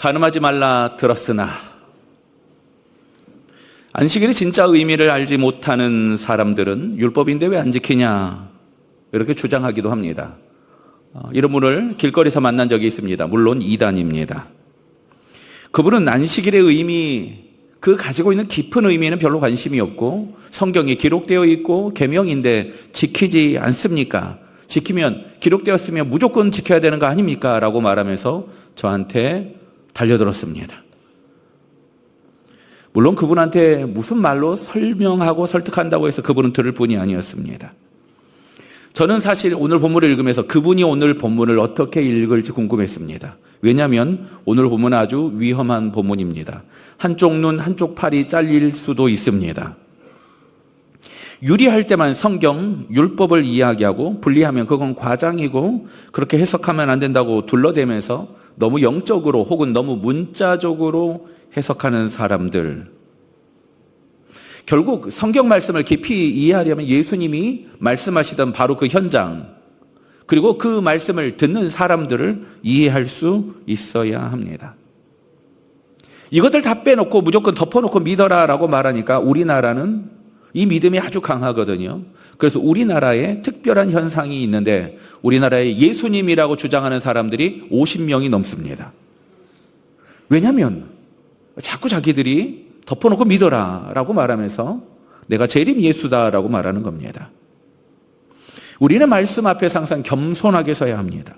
가늠하지 말라 들었으나 안식일의 진짜 의미를 알지 못하는 사람들은 율법인데 왜 안 지키냐 이렇게 주장하기도 합니다. 어, 이런 분을 길거리에서 만난 적이 있습니다. 물론 이단입니다. 그분은 안식일의 의미 그 가지고 있는 깊은 의미에는 별로 관심이 없고 성경에 기록되어 있고 계명인데 지키지 않습니까? 지키면 기록되었으면 무조건 지켜야 되는 거 아닙니까? 라고 말하면서 저한테 달려들었습니다. 물론 그분한테 무슨 말로 설명하고 설득한다고 해서 그분은 들을 분이 아니었습니다. 저는 사실 오늘 본문을 읽으면서 그분이 오늘 본문을 어떻게 읽을지 궁금했습니다. 왜냐하면 오늘 본문은 아주 위험한 본문입니다. 한쪽 눈, 한쪽 팔이 잘릴 수도 있습니다. 유리할 때만 성경, 율법을 이야기하고 분리하면 그건 과장이고 그렇게 해석하면 안 된다고 둘러대면서 너무 영적으로 혹은 너무 문자적으로 해석하는 사람들. 결국 성경 말씀을 깊이 이해하려면 예수님이 말씀하시던 바로 그 현장, 그리고 그 말씀을 듣는 사람들을 이해할 수 있어야 합니다. 이것들 다 빼놓고 무조건 덮어놓고 믿어라 라고 말하니까 우리나라는 이 믿음이 아주 강하거든요. 그래서 우리나라에 특별한 현상이 있는데 우리나라에 예수님이라고 주장하는 사람들이 50명이 넘습니다. 왜냐하면 자꾸 자기들이 덮어놓고 믿어라 라고 말하면서 내가 재림 예수다 라고 말하는 겁니다. 우리는 말씀 앞에서 항상 겸손하게 서야 합니다.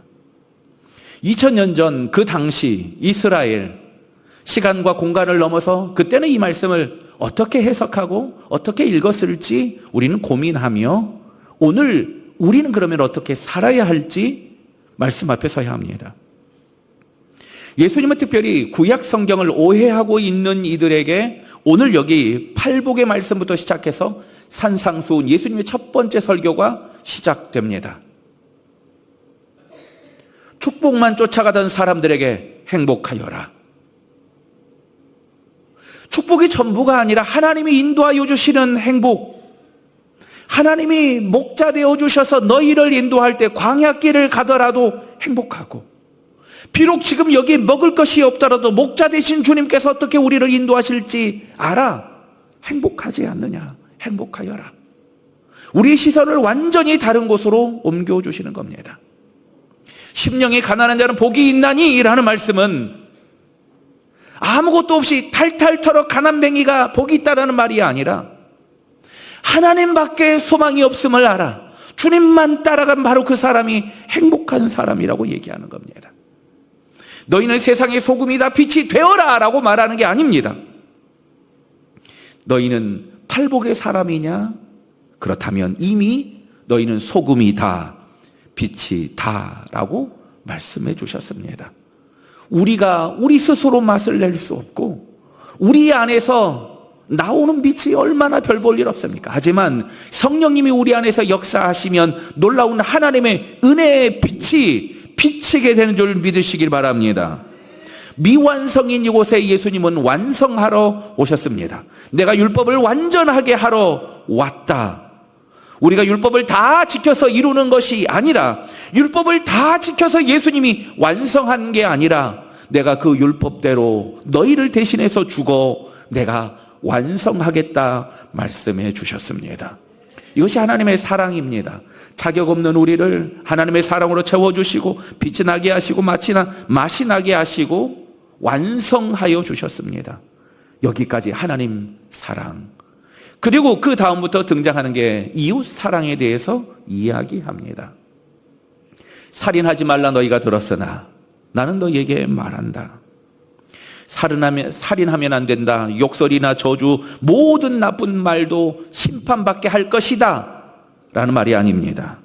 2000년 전 그 당시 이스라엘 시간과 공간을 넘어서 그때는 이 말씀을 어떻게 해석하고 어떻게 읽었을지 우리는 고민하며 오늘 우리는 그러면 어떻게 살아야 할지 말씀 앞에 서야 합니다. 예수님은 특별히 구약 성경을 오해하고 있는 이들에게 오늘 여기 팔복의 말씀부터 시작해서 산상수훈 예수님의 첫 번째 설교가 시작됩니다. 축복만 쫓아가던 사람들에게 행복하여라. 축복이 전부가 아니라 하나님이 인도하여 주시는 행복. 하나님이 목자 되어 주셔서 너희를 인도할 때 광야길을 가더라도 행복하고 비록 지금 여기 먹을 것이 없더라도 목자 되신 주님께서 어떻게 우리를 인도하실지 알아. 행복하지 않느냐? 행복하여라. 우리의 시선을 완전히 다른 곳으로 옮겨주시는 겁니다. 심령이 가난한 자는 복이 있나니? 라는 말씀은 아무것도 없이 탈탈 털어 가난뱅이가 복이 있다라는 말이 아니라 하나님밖에 소망이 없음을 알아. 주님만 따라간 바로 그 사람이 행복한 사람이라고 얘기하는 겁니다. 너희는 세상의 소금이다 빛이 되어라 라고 말하는 게 아닙니다. 너희는 팔복의 사람이냐? 그렇다면 이미 너희는 소금이다, 빛이다 라고 말씀해 주셨습니다. 우리가 우리 스스로 맛을 낼 수 없고 우리 안에서 나오는 빛이 얼마나 별 볼 일 없습니까? 하지만 성령님이 우리 안에서 역사하시면 놀라운 하나님의 은혜의 빛이 비치게 되는 줄 믿으시길 바랍니다. 미완성인 이곳에 예수님은 완성하러 오셨습니다. 내가 율법을 완전하게 하러 왔다. 우리가 율법을 다 지켜서 이루는 것이 아니라 율법을 다 지켜서 예수님이 완성한 게 아니라 내가 그 율법대로 너희를 대신해서 죽어 내가 완성하겠다 말씀해 주셨습니다. 이것이 하나님의 사랑입니다. 자격 없는 우리를 하나님의 사랑으로 채워주시고 빛이 나게 하시고 맛이, 나, 맛이 나게 하시고 완성하여 주셨습니다. 여기까지 하나님 사랑. 그리고 그 다음부터 등장하는 게 이웃 사랑에 대해서 이야기합니다. 살인하지 말라 너희가 들었으나 나는 너희에게 말한다. 살인하면, 살인하면 안 된다. 욕설이나 저주, 모든 나쁜 말도 심판받게 할 것이다. 라는 말이 아닙니다.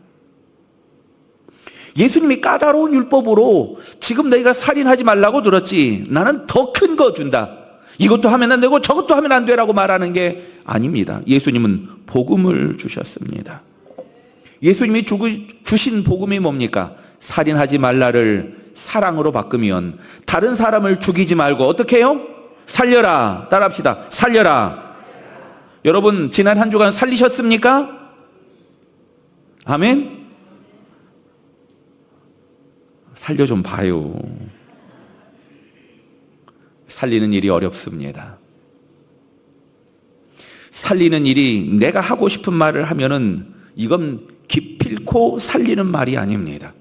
예수님이 까다로운 율법으로 지금 너희가 살인하지 말라고 들었지. 나는 더 큰 거 준다. 이것도 하면 안 되고 저것도 하면 안 되라고 말하는 게 아닙니다. 예수님은 복음을 주셨습니다. 예수님이 주신 복음이 뭡니까? 살인하지 말라를 사랑으로 바꾸면 다른 사람을 죽이지 말고 어떻게 해요? 살려라. 따라합시다. 살려라. 여러분 지난 한 주간 살리셨습니까? 아멘. 살려 좀 봐요. 살리는 일이 어렵습니다. 살리는 일이 내가 하고 싶은 말을 하면은 이건 기필코 살리는 말이 아닙니다.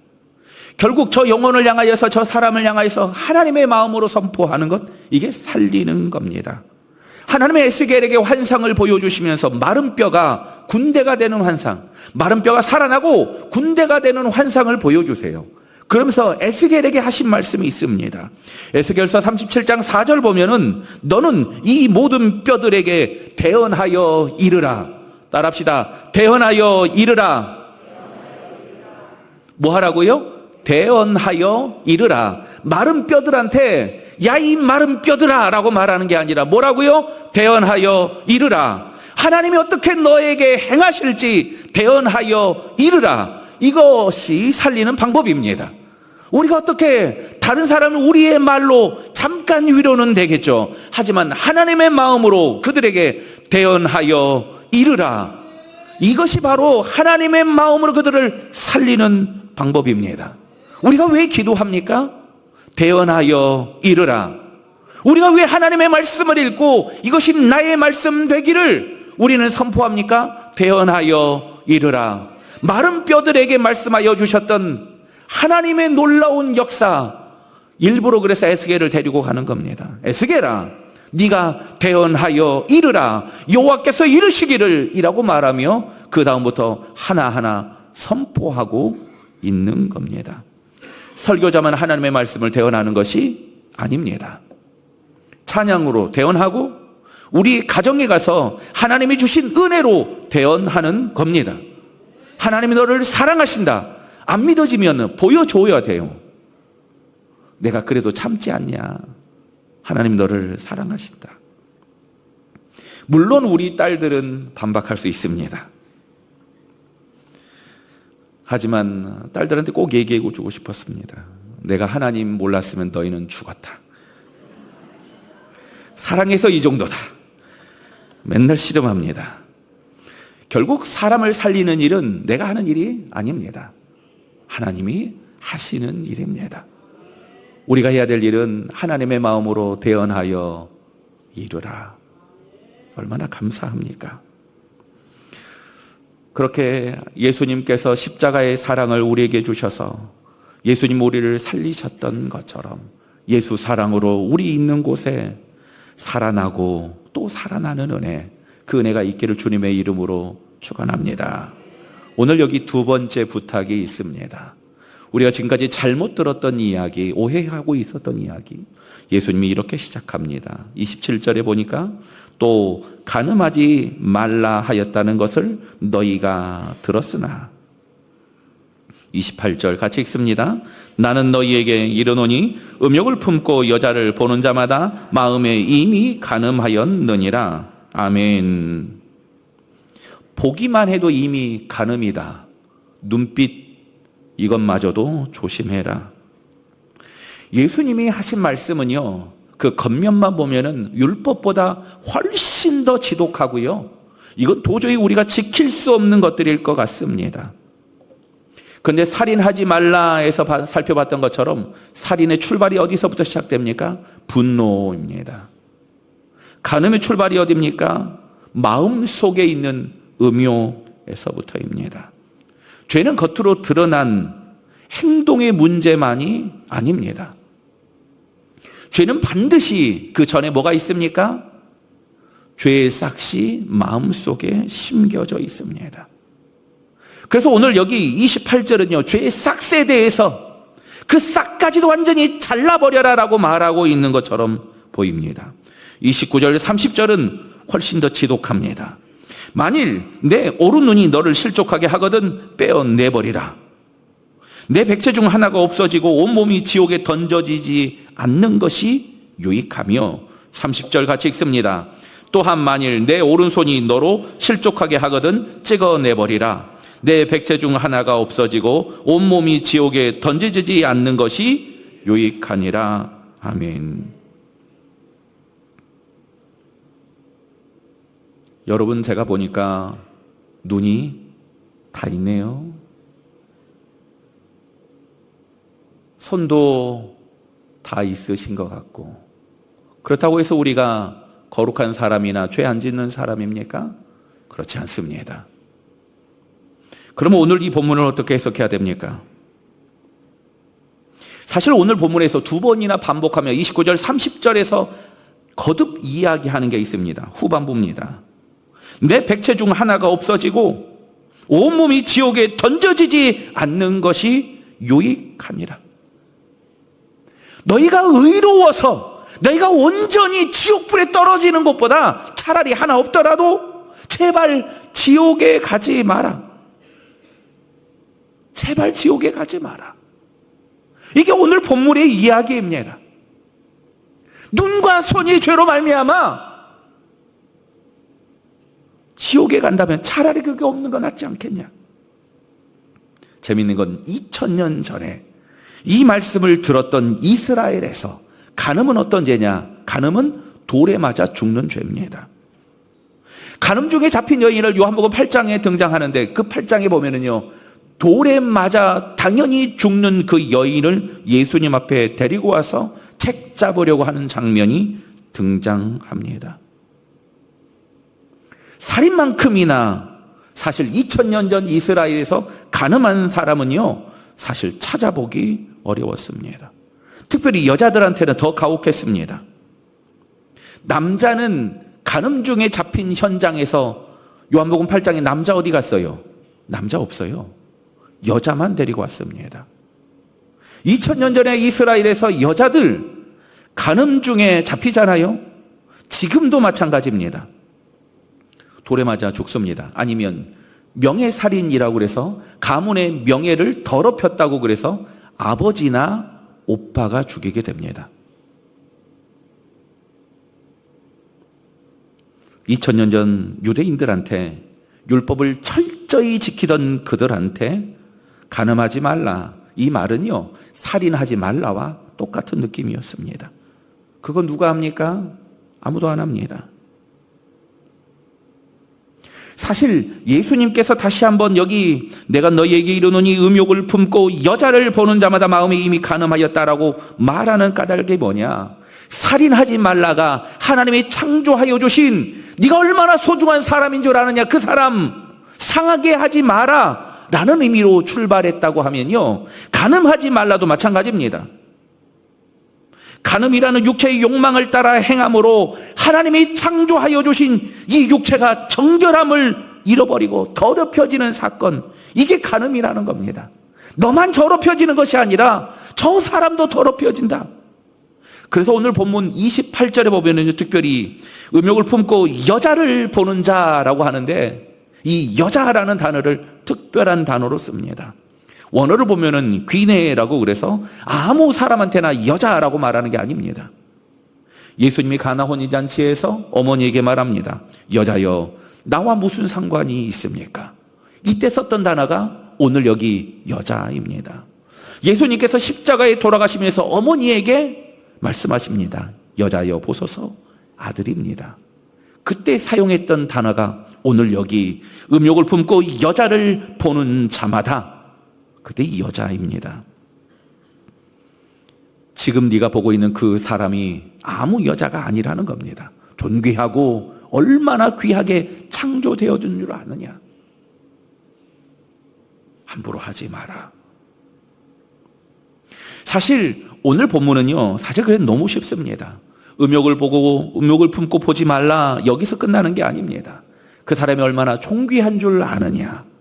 결국 저 영혼을 향하여서 저 사람을 향하여서 하나님의 마음으로 선포하는 것 이게 살리는 겁니다. 하나님의 에스겔에게 환상을 보여주시면서 마른 뼈가 군대가 되는 환상, 마른 뼈가 살아나고 군대가 되는 환상을 보여주세요. 그러면서 에스겔에게 하신 말씀이 있습니다. 에스겔서 37장 4절 보면은 너는 이 모든 뼈들에게 대언하여 이르라. 따라합시다. 대언하여 이르라. 뭐 하라고요? 대언하여 이르라. 마른 뼈들한테 야 이 마른 뼈들아 라고 말하는 게 아니라 뭐라고요? 대언하여 이르라. 하나님이 어떻게 너에게 행하실지 대언하여 이르라. 이것이 살리는 방법입니다. 우리가 어떻게 다른 사람을 우리의 말로 잠깐 위로는 되겠죠. 하지만 하나님의 마음으로 그들에게 대언하여 이르라. 이것이 바로 하나님의 마음으로 그들을 살리는 방법입니다. 우리가 왜 기도합니까? 대언하여 이르라. 우리가 왜 하나님의 말씀을 읽고 이것이 나의 말씀 되기를 우리는 선포합니까? 대언하여 이르라. 마른 뼈들에게 말씀하여 주셨던 하나님의 놀라운 역사 일부러 그래서 에스겔을 데리고 가는 겁니다. 에스겔아 네가 대언하여 이르라 여호와께서 이르시기를 이라고 말하며 그 다음부터 하나하나 선포하고 있는 겁니다. 설교자만 하나님의 말씀을 대언하는 것이 아닙니다. 찬양으로 대언하고 우리 가정에 가서 하나님이 주신 은혜로 대언하는 겁니다. 하나님이 너를 사랑하신다. 안 믿어지면 보여줘야 돼요. 내가 그래도 참지 않냐. 하나님 너를 사랑하신다. 물론 우리 딸들은 반박할 수 있습니다. 하지만 딸들한테 꼭 얘기해 주고 싶었습니다. 내가 하나님 몰랐으면 너희는 죽었다. 사랑해서 이 정도다. 맨날 씨름합니다. 결국 사람을 살리는 일은 내가 하는 일이 아닙니다. 하나님이 하시는 일입니다. 우리가 해야 될 일은 하나님의 마음으로 대언하여 이루라. 얼마나 감사합니까? 그렇게 예수님께서 십자가의 사랑을 우리에게 주셔서 예수님 우리를 살리셨던 것처럼 예수 사랑으로 우리 있는 곳에 살아나고 또 살아나는 은혜, 그 은혜가 있기를 주님의 이름으로 축원합니다. 오늘 여기 두 번째 부탁이 있습니다. 우리가 지금까지 잘못 들었던 이야기, 오해하고 있었던 이야기. 예수님이 이렇게 시작합니다. 27절에 보니까 또 가늠하지 말라 하였다는 것을 너희가 들었으나 28절 같이 읽습니다. 나는 너희에게 이르노니 음욕을 품고 여자를 보는 자마다 마음에 이미 가늠하였느니라. 아멘. 보기만 해도 이미 가늠이다. 눈빛 이것마저도 조심해라. 예수님이 하신 말씀은요. 그 겉면만 보면은 율법보다 훨씬 더 지독하고요. 이건 도저히 우리가 지킬 수 없는 것들일 것 같습니다. 근데 살인하지 말라에서 살펴봤던 것처럼 살인의 출발이 어디서부터 시작됩니까? 분노입니다. 간음의 출발이 어디입니까? 마음 속에 있는 음욕에서부터입니다. 죄는 겉으로 드러난 행동의 문제만이 아닙니다. 죄는 반드시 그 전에 뭐가 있습니까? 죄의 싹이 마음 속에 심겨져 있습니다. 그래서 오늘 여기 28절은요, 죄의 싹에 대해서 그 싹까지도 완전히 잘라버려라 라고 말하고 있는 것처럼 보입니다. 29절, 30절은 훨씬 더 지독합니다. 만일 내 오른 눈이 너를 실족하게 하거든 빼어내버리라. 내 백체 중 하나가 없어지고 온몸이 지옥에 던져지지 않는 것이 유익하며 30절 같이 읽습니다. 또한 만일 내 오른손이 너로 실족하게 하거든 찍어내버리라. 내 백체 중 하나가 없어지고 온몸이 지옥에 던져지지 않는 것이 유익하니라. 아멘. 여러분 제가 보니까 눈이 다 있네요. 손도 다 있으신 것 같고 그렇다고 해서 우리가 거룩한 사람이나 죄 안 짓는 사람입니까? 그렇지 않습니다. 그러면 오늘 이 본문을 어떻게 해석해야 됩니까? 사실 오늘 본문에서 두 번이나 반복하며 29절, 30절에서 거듭 이야기하는 게 있습니다. 후반부입니다. 내 백체 중 하나가 없어지고 온몸이 지옥에 던져지지 않는 것이 유익하니라. 너희가 의로워서 너희가 온전히 지옥불에 떨어지는 것보다 차라리 하나 없더라도 제발 지옥에 가지 마라. 제발 지옥에 가지 마라. 이게 오늘 본문의 이야기입니다. 눈과 손이 죄로 말미암아 지옥에 간다면 차라리 그게 없는 거 낫지 않겠냐? 재밌는 건 2000년 전에 이 말씀을 들었던 이스라엘에서 간음은 어떤 죄냐? 간음은 돌에 맞아 죽는 죄입니다. 간음 중에 잡힌 여인을 요한복음 8장에 등장하는데 그 8장에 보면은요. 돌에 맞아 당연히 죽는 그 여인을 예수님 앞에 데리고 와서 책 잡으려고 하는 장면이 등장합니다. 살인만큼이나 사실 2000년 전 이스라엘에서 가늠한 사람은요, 사실 찾아보기 어려웠습니다. 특별히 여자들한테는 더 가혹했습니다. 남자는 간음 중에 잡힌 현장에서 요한복음 8장에 남자 어디 갔어요? 남자 없어요. 여자만 데리고 왔습니다. 2000년 전에 이스라엘에서 여자들 간음 중에 잡히잖아요. 지금도 마찬가지입니다. 돌에 맞아 죽습니다. 아니면 명예살인이라고 그래서 가문의 명예를 더럽혔다고 그래서 아버지나 오빠가 죽이게 됩니다. 2000년 전 유대인들한테 율법을 철저히 지키던 그들한테 가늠하지 말라. 이 말은요, 살인하지 말라와 똑같은 느낌이었습니다. 그거 누가 합니까? 아무도 안 합니다. 사실 예수님께서 다시 한번 여기 내가 너희에게 이르노니 음욕을 품고 여자를 보는 자마다 마음이 이미 가늠하였다라고 말하는 까닭이 뭐냐? 살인하지 말라가 하나님이 창조하여 주신 네가 얼마나 소중한 사람인 줄 아느냐? 그 사람 상하게 하지 마라. 라는 의미로 출발했다고 하면요. 가늠하지 말라도 마찬가지입니다. 간음이라는 육체의 욕망을 따라 행함으로 하나님이 창조하여 주신 이 육체가 정결함을 잃어버리고 더럽혀지는 사건. 이게 간음이라는 겁니다. 너만 더럽혀지는 것이 아니라 저 사람도 더럽혀진다. 그래서 오늘 본문 28절에 보면은 특별히 음욕을 품고 여자를 보는 자라고 하는데 이 여자라는 단어를 특별한 단어로 씁니다. 원어를 보면은 귀내라고 그래서 아무 사람한테나 여자라고 말하는 게 아닙니다. 예수님이 가나 혼인잔치에서 어머니에게 말합니다. 여자여, 나와 무슨 상관이 있습니까? 이때 썼던 단어가 오늘 여기 여자입니다. 예수님께서 십자가에 돌아가시면서 어머니에게 말씀하십니다. 여자여 보소서 아들입니다. 그때 사용했던 단어가 오늘 여기 음욕을 품고 여자를 보는 자마다 그때 여자입니다. 지금 네가 보고 있는 그 사람이 아무 여자가 아니라는 겁니다. 존귀하고 얼마나 귀하게 창조되어진 줄 아느냐? 함부로 하지 마라. 사실 오늘 본문은요, 사실 그래 너무 쉽습니다. 음욕을 보고 음욕을 품고 보지 말라 여기서 끝나는 게 아닙니다. 그 사람이 얼마나 존귀한 줄 아느냐.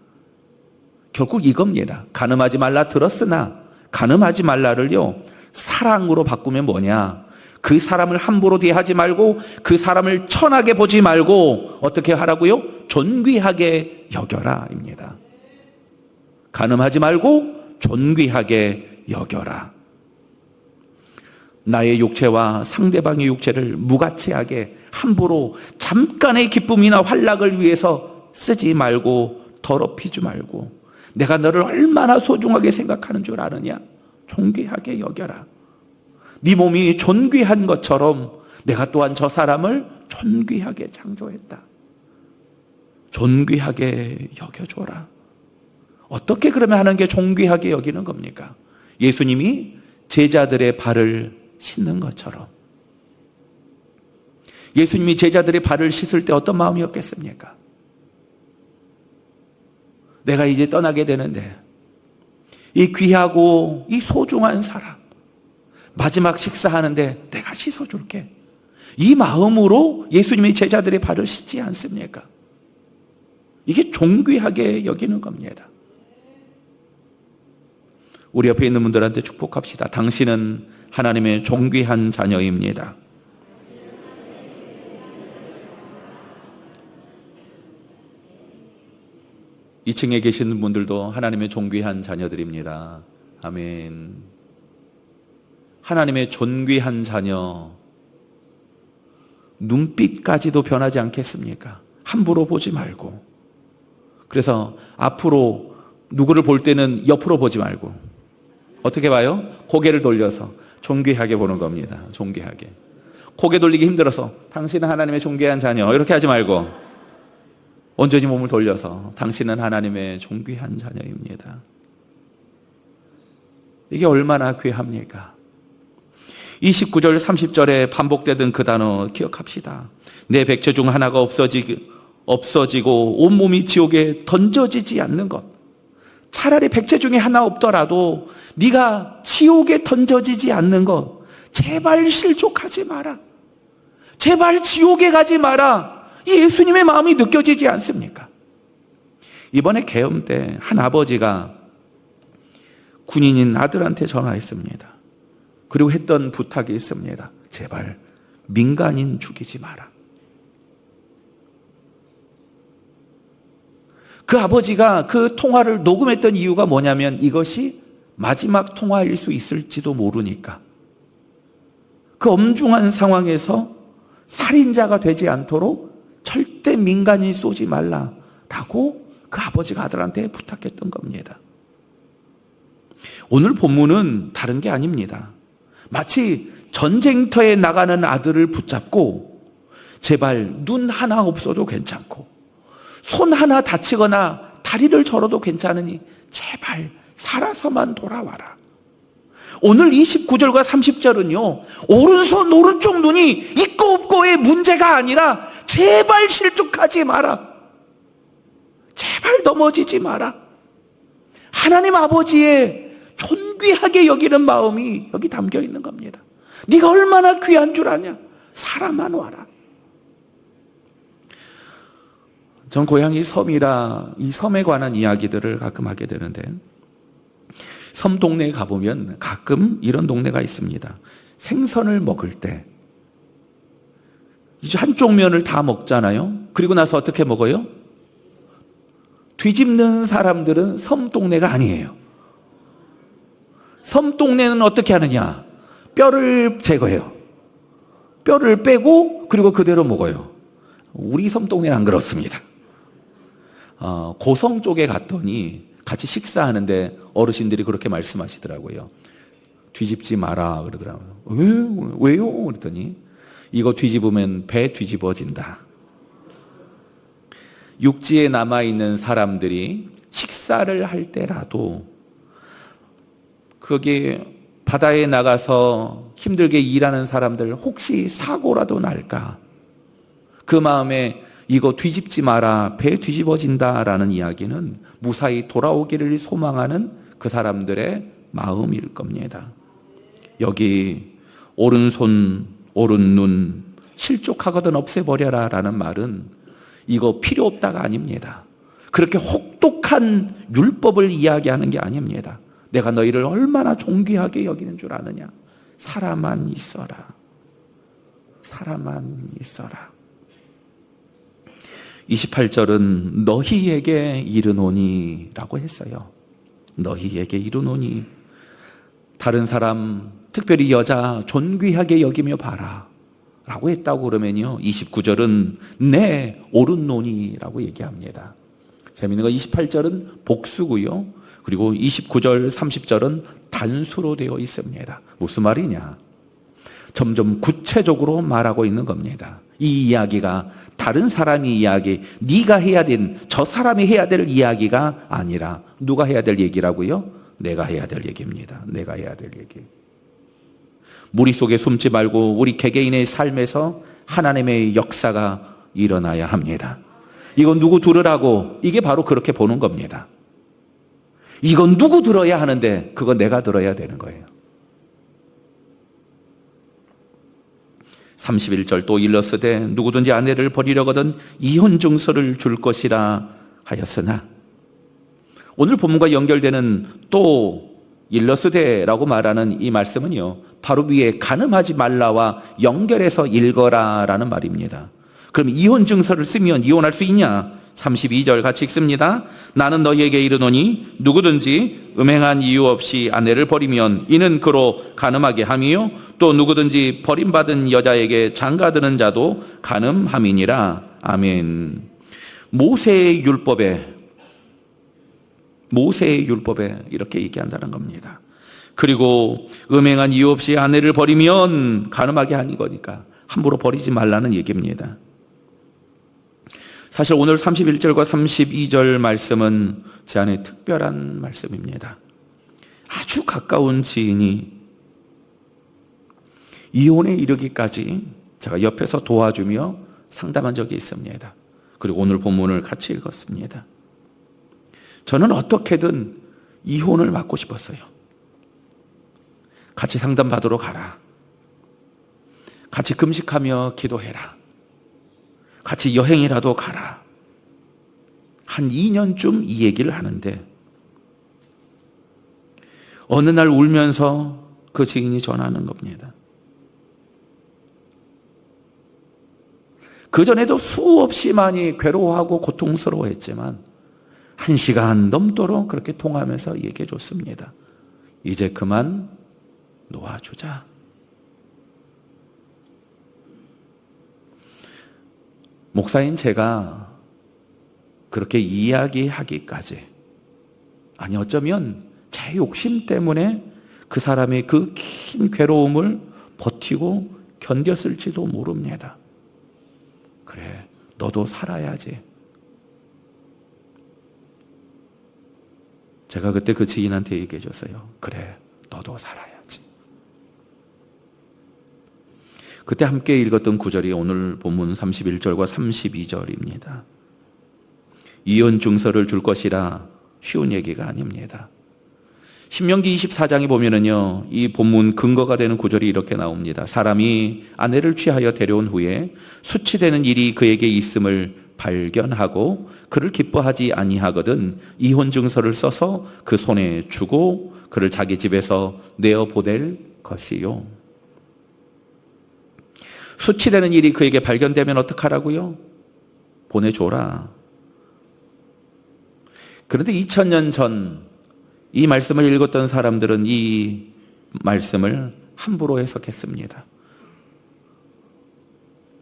결국 이겁니다. 가늠하지 말라 들었으나 가늠하지 말라를요 사랑으로 바꾸면 뭐냐? 그 사람을 함부로 대하지 말고 그 사람을 천하게 보지 말고 어떻게 하라고요? 존귀하게 여겨라입니다. 가늠하지 말고 존귀하게 여겨라. 나의 육체와 상대방의 육체를 무가치하게 함부로 잠깐의 기쁨이나 환락을 위해서 쓰지 말고 더럽히지 말고 내가 너를 얼마나 소중하게 생각하는 줄 아느냐? 존귀하게 여겨라. 네 몸이 존귀한 것처럼 내가 또한 저 사람을 존귀하게 창조했다. 존귀하게 여겨줘라. 어떻게 그러면 하는 게 존귀하게 여기는 겁니까? 예수님이 제자들의 발을 씻는 것처럼 예수님이 제자들의 발을 씻을 때 어떤 마음이었겠습니까? 내가 이제 떠나게 되는데 이 귀하고 이 소중한 사람 마지막 식사하는데 내가 씻어줄게. 이 마음으로 예수님이 제자들의 발을 씻지 않습니까? 이게 존귀하게 여기는 겁니다. 우리 옆에 있는 분들한테 축복합시다. 당신은 하나님의 존귀한 자녀입니다. 이층에 계시는 분들도 하나님의 존귀한 자녀들입니다. 아멘. 하나님의 존귀한 자녀. 눈빛까지도 변하지 않겠습니까? 함부로 보지 말고. 그래서 앞으로 누구를 볼 때는 옆으로 보지 말고. 어떻게 봐요? 고개를 돌려서 존귀하게 보는 겁니다. 존귀하게. 고개 돌리기 힘들어서 당신은 하나님의 존귀한 자녀. 이렇게 하지 말고. 온전히 몸을 돌려서 당신은 하나님의 존귀한 자녀입니다. 이게 얼마나 귀합니까? 29절, 30절에 반복되던 그 단어 기억합시다. 내 백체 중 하나가 없어지, 없어지고 온몸이 지옥에 던져지지 않는 것. 차라리 백체 중에 하나 없더라도 네가 지옥에 던져지지 않는 것. 제발 실족하지 마라. 제발 지옥에 가지 마라. 예수님의 마음이 느껴지지 않습니까? 이번에 계엄 때 한 아버지가 군인인 아들한테 전화했습니다. 그리고 했던 부탁이 있습니다. 제발 민간인 죽이지 마라. 그 아버지가 그 통화를 녹음했던 이유가 뭐냐면 이것이 마지막 통화일 수 있을지도 모르니까. 그 엄중한 상황에서 살인자가 되지 않도록 절대 민간인 쏘지 말라라고 그 아버지가 아들한테 부탁했던 겁니다. 오늘 본문은 다른 게 아닙니다. 마치 전쟁터에 나가는 아들을 붙잡고 제발 눈 하나 없어도 괜찮고 손 하나 다치거나 다리를 절어도 괜찮으니 제발 살아서만 돌아와라. 오늘 29절과 30절은요, 오른손, 오른쪽 눈이 있고 없고의 문제가 아니라 제발 실족하지 마라. 제발 넘어지지 마라. 하나님 아버지의 존귀하게 여기는 마음이 여기 담겨 있는 겁니다. 네가 얼마나 귀한 줄 아냐? 사람만 와라. 전 고향이 섬이라 이 섬에 관한 이야기들을 가끔 하게 되는데 섬 동네에 가보면 가끔 이런 동네가 있습니다. 생선을 먹을 때 이제 한쪽 면을 다 먹잖아요. 그리고 나서 어떻게 먹어요? 뒤집는 사람들은 섬 동네가 아니에요. 섬 동네는 어떻게 하느냐? 뼈를 제거해요. 뼈를 빼고 그리고 그대로 먹어요. 우리 섬 동네는 안 그렇습니다. 어, 고성 쪽에 갔더니 같이 식사하는데 어르신들이 그렇게 말씀하시더라고요. 뒤집지 마라 그러더라고요. 왜 왜요? 그랬더니 이거 뒤집으면 배 뒤집어진다. 육지에 남아 있는 사람들이 식사를 할 때라도 거기 바다에 나가서 힘들게 일하는 사람들 혹시 사고라도 날까? 그 마음에 이거 뒤집지 마라. 배 뒤집어진다 라는 이야기는 무사히 돌아오기를 소망하는 그 사람들의 마음일 겁니다. 여기 오른손, 오른 눈 실족하거든 없애버려라 라는 말은 이거 필요 없다가 아닙니다. 그렇게 혹독한 율법을 이야기하는 게 아닙니다. 내가 너희를 얼마나 존귀하게 여기는 줄 아느냐? 사람만 있어라. 사람만 있어라. 28절은 너희에게 이르노니 라고 했어요. 너희에게 이르노니 다른 사람 특별히 여자 존귀하게 여기며 봐라 라고 했다고 그러면요 29절은 내 오른노니 라고 얘기합니다. 재밌는 거 28절은 복수고요. 그리고 29절 30절은 단수로 되어 있습니다. 무슨 말이냐? 점점 구체적으로 말하고 있는 겁니다. 이 이야기가 다른 사람이 이야기, 네가 해야 된, 저 사람이 해야 될 이야기가 아니라 누가 해야 될 얘기라고요? 내가 해야 될 얘기입니다. 내가 해야 될 얘기. 무리 속에 숨지 말고 우리 개개인의 삶에서 하나님의 역사가 일어나야 합니다. 이건 누구 들으라고? 이게 바로 그렇게 보는 겁니다. 이건 누구 들어야 하는데 그건 내가 들어야 되는 거예요. 31절 또 일러스되 누구든지 아내를 버리려거든 이혼 증서를 줄 것이라 하였으나 오늘 본문과 연결되는 또 일러스되라고 말하는 이 말씀은요. 바로 위에 가늠하지 말라와 연결해서 읽어라라는 말입니다. 그럼 이혼 증서를 쓰면 이혼할 수 있냐? 32절 같이 읽습니다. 나는 너희에게 이르노니 누구든지 음행한 이유 없이 아내를 버리면 이는 그로 가늠하게 함이요 또 누구든지 버림받은 여자에게 장가드는 자도 가늠함이니라. 아멘. 모세의 율법에 모세의 율법에 이렇게 얘기한다는 겁니다. 그리고 음행한 이유 없이 아내를 버리면 가늠하게 하는 거니까 함부로 버리지 말라는 얘기입니다. 사실 오늘 31절과 32절 말씀은 제 안에 특별한 말씀입니다. 아주 가까운 지인이 이혼에 이르기까지 제가 옆에서 도와주며 상담한 적이 있습니다. 그리고 오늘 본문을 같이 읽었습니다. 저는 어떻게든 이혼을 막고 싶었어요. 같이 상담 받으러 가라. 같이 금식하며 기도해라. 같이 여행이라도 가라. 한 2년쯤 이 얘기를 하는데 어느 날 울면서 그 지인이 전하는 겁니다. 그 전에도 수없이 많이 괴로워하고 고통스러워했지만 한 시간 넘도록 그렇게 통하면서 얘기해 줬습니다. 이제 그만 놓아주자. 목사인 제가 그렇게 이야기하기까지, 아니, 어쩌면 제 욕심 때문에 그 사람의 그 긴 괴로움을 버티고 견뎠을지도 모릅니다. 그래, 너도 살아야지. 제가 그때 그 지인한테 얘기해 줬어요. 그래, 너도 살아야지. 그때 함께 읽었던 구절이 오늘 본문 31절과 32절입니다. 이혼 증서를 줄 것이라 쉬운 얘기가 아닙니다. 신명기 24장에 보면은요, 이 본문 근거가 되는 구절이 이렇게 나옵니다. 사람이 아내를 취하여 데려온 후에 수치되는 일이 그에게 있음을 발견하고 그를 기뻐하지 아니하거든 이혼 증서를 써서 그 손에 주고 그를 자기 집에서 내어 보낼 것이요. 수치되는 일이 그에게 발견되면 어떡하라고요? 보내줘라. 그런데 2000년 전 이 말씀을 읽었던 사람들은 이 말씀을 함부로 해석했습니다.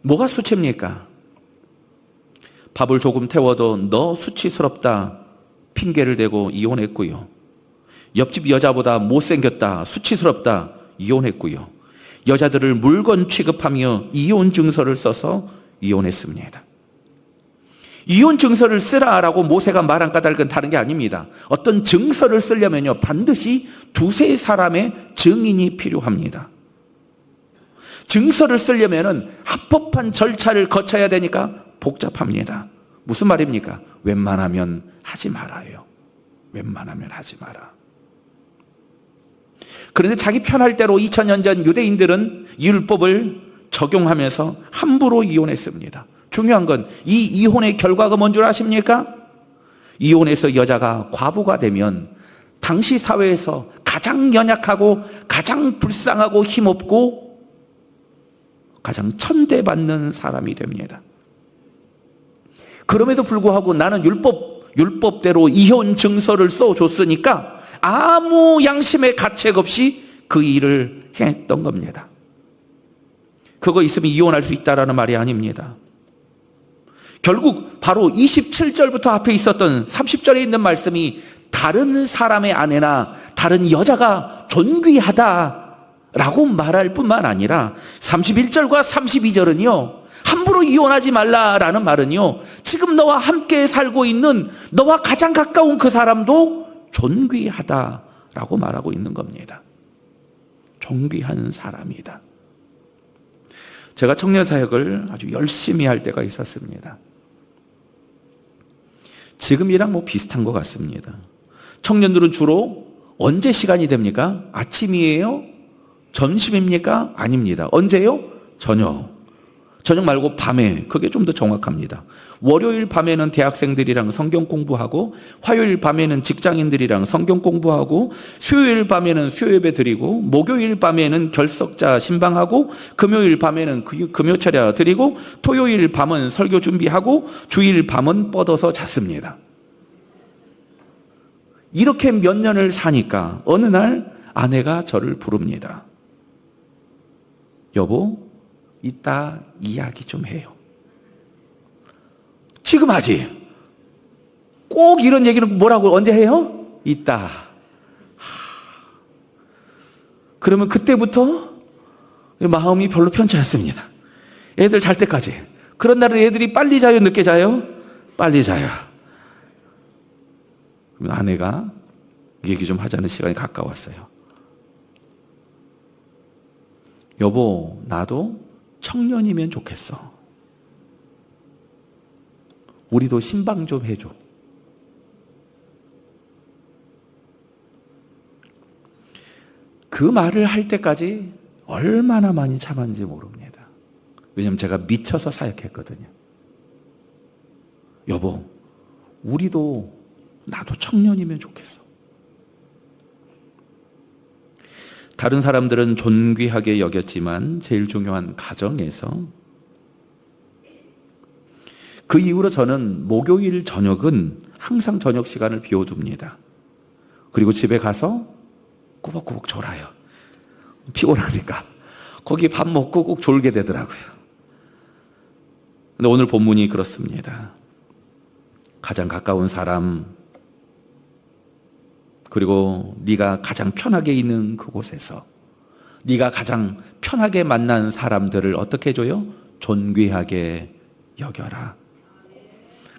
뭐가 수치입니까? 밥을 조금 태워도 너 수치스럽다 핑계를 대고 이혼했고요. 옆집 여자보다 못생겼다 수치스럽다 이혼했고요. 여자들을 물건 취급하며 이혼 증서를 써서 이혼했습니다. 이혼 증서를 쓰라라고 모세가 말한 까닭은 다른 게 아닙니다. 어떤 증서를 쓰려면요, 반드시 두세 사람의 증인이 필요합니다. 증서를 쓰려면은 합법한 절차를 거쳐야 되니까 복잡합니다. 무슨 말입니까? 웬만하면 하지 말아요. 웬만하면 하지 마라. 그런데 자기 편할 대로 2000년 전 유대인들은 율법을 적용하면서 함부로 이혼했습니다. 중요한 건 이 이혼의 결과가 뭔 줄 아십니까? 이혼해서 여자가 과부가 되면 당시 사회에서 가장 연약하고 가장 불쌍하고 힘없고 가장 천대받는 사람이 됩니다. 그럼에도 불구하고 나는 율법, 율법대로 이혼 증서를 써줬으니까 아무 양심의 가책 없이 그 일을 했던 겁니다. 그거 있으면 이혼할 수 있다라는 말이 아닙니다. 결국 바로 27절부터 앞에 있었던 30절에 있는 말씀이 다른 사람의 아내나 다른 여자가 존귀하다라고 말할 뿐만 아니라 31절과 32절은요. 함부로 이혼하지 말라라는 말은요. 지금 너와 함께 살고 있는 너와 가장 가까운 그 사람도 존귀하다라고 말하고 있는 겁니다. 존귀한 사람이다. 제가 청년 사역을 아주 열심히 할 때가 있었습니다. 지금이랑 뭐 비슷한 것 같습니다. 청년들은 주로 언제 시간이 됩니까? 아침이에요? 점심입니까? 아닙니다. 언제요? 저녁. 저녁 말고 밤에 그게 좀 더 정확합니다. 월요일 밤에는 대학생들이랑 성경 공부하고 화요일 밤에는 직장인들이랑 성경 공부하고 수요일 밤에는 수요예배 드리고 목요일 밤에는 결석자 신방하고 금요일 밤에는 그- 금요 철야 드리고 토요일 밤은 설교 준비하고 주일 밤은 뻗어서 잤습니다. 이렇게 몇 년을 사니까 어느 날 아내가 저를 부릅니다. 여보, 이따 이야기 좀 해요. 지금 하지. 꼭 이런 얘기는 뭐라고 언제 해요? 이따. 하. 그러면 그때부터 마음이 별로 편치 않습니다. 애들 잘 때까지. 그런 날은 애들이 빨리 자요, 늦게 자요? 빨리 자요. 아내가 얘기 좀 하자는 시간이 가까웠어요. 여보, 나도 청년이면 좋겠어. 우리도 신방 좀 해줘. 그 말을 할 때까지 얼마나 많이 참았는지 모릅니다. 왜냐면 제가 미쳐서 사역했거든요. 여보, 우리도 나도 청년이면 좋겠어. 다른 사람들은 존귀하게 여겼지만 제일 중요한 가정에서 그 이후로 저는 목요일 저녁은 항상 저녁 시간을 비워둡니다. 그리고 집에 가서 꾸벅꾸벅 졸아요. 피곤하니까. 거기 밥 먹고 꼭 졸게 되더라고요. 근데 오늘 본문이 그렇습니다. 가장 가까운 사람, 그리고 네가 가장 편하게 있는 그곳에서 네가 가장 편하게 만난 사람들을 어떻게 해줘요? 존귀하게 여겨라.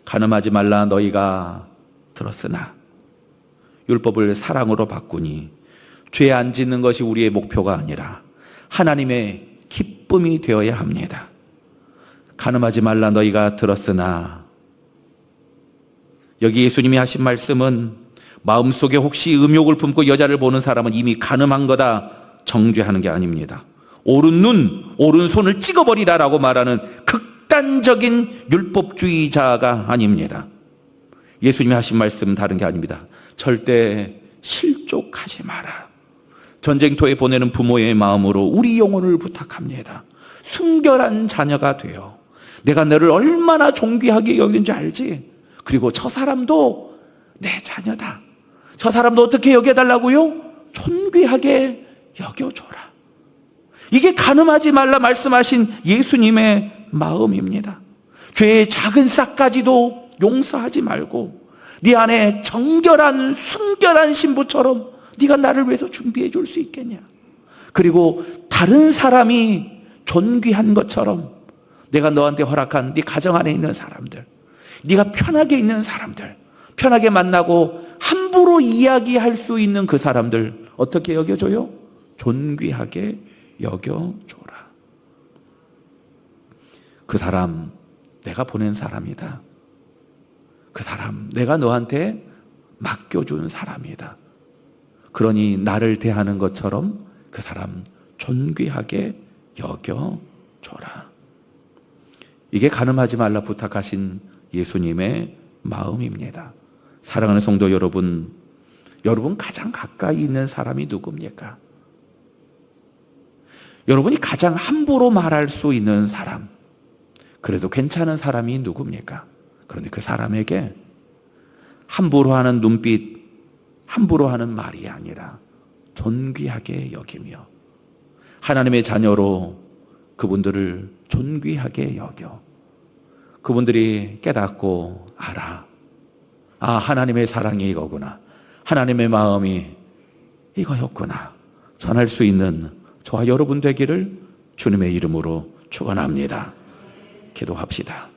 가늠하지 말라 너희가 들었으나 율법을 사랑으로 바꾸니 죄 안 짓는 것이 우리의 목표가 아니라 하나님의 기쁨이 되어야 합니다. 가늠하지 말라 너희가 들었으나 여기 예수님이 하신 말씀은 마음속에 혹시 음욕을 품고 여자를 보는 사람은 이미 가늠한 거다 정죄하는 게 아닙니다. 오른 눈, 오른 손을 찍어버리라라고 말하는 극단적인 율법주의자가 아닙니다. 예수님이 하신 말씀은 다른 게 아닙니다. 절대 실족하지 마라. 전쟁터에 보내는 부모의 마음으로 우리 영혼을 부탁합니다. 순결한 자녀가 되어 내가 너를 얼마나 존귀하게 여기는지 알지? 그리고 저 사람도 내 자녀다. 저 사람도 어떻게 여겨달라고요? 존귀하게 여겨줘라. 이게 가늠하지 말라 말씀하신 예수님의 마음입니다. 죄의 작은 싹까지도 용서하지 말고 네 안에 정결한 순결한 신부처럼 네가 나를 위해서 준비해 줄 수 있겠냐? 그리고 다른 사람이 존귀한 것처럼 내가 너한테 허락한 네 가정 안에 있는 사람들, 네가 편하게 있는 사람들, 편하게 만나고 함부로 이야기할 수 있는 그 사람들 어떻게 여겨줘요? 존귀하게 여겨줘라. 그 사람 내가 보낸 사람이다. 그 사람 내가 너한테 맡겨준 사람이다. 그러니 나를 대하는 것처럼 그 사람 존귀하게 여겨줘라. 이게 가늠하지 말라 부탁하신 예수님의 마음입니다. 사랑하는 성도 여러분, 여러분 가장 가까이 있는 사람이 누굽니까? 여러분이 가장 함부로 말할 수 있는 사람, 그래도 괜찮은 사람이 누굽니까? 그런데 그 사람에게 함부로 하는 눈빛, 함부로 하는 말이 아니라 존귀하게 여기며 하나님의 자녀로 그분들을 존귀하게 여겨 그분들이 깨닫고 알아. 아, 하나님의 사랑이 이거구나. 하나님의 마음이 이거였구나. 전할 수 있는 저와 여러분 되기를 주님의 이름으로 축원합니다. 기도합시다.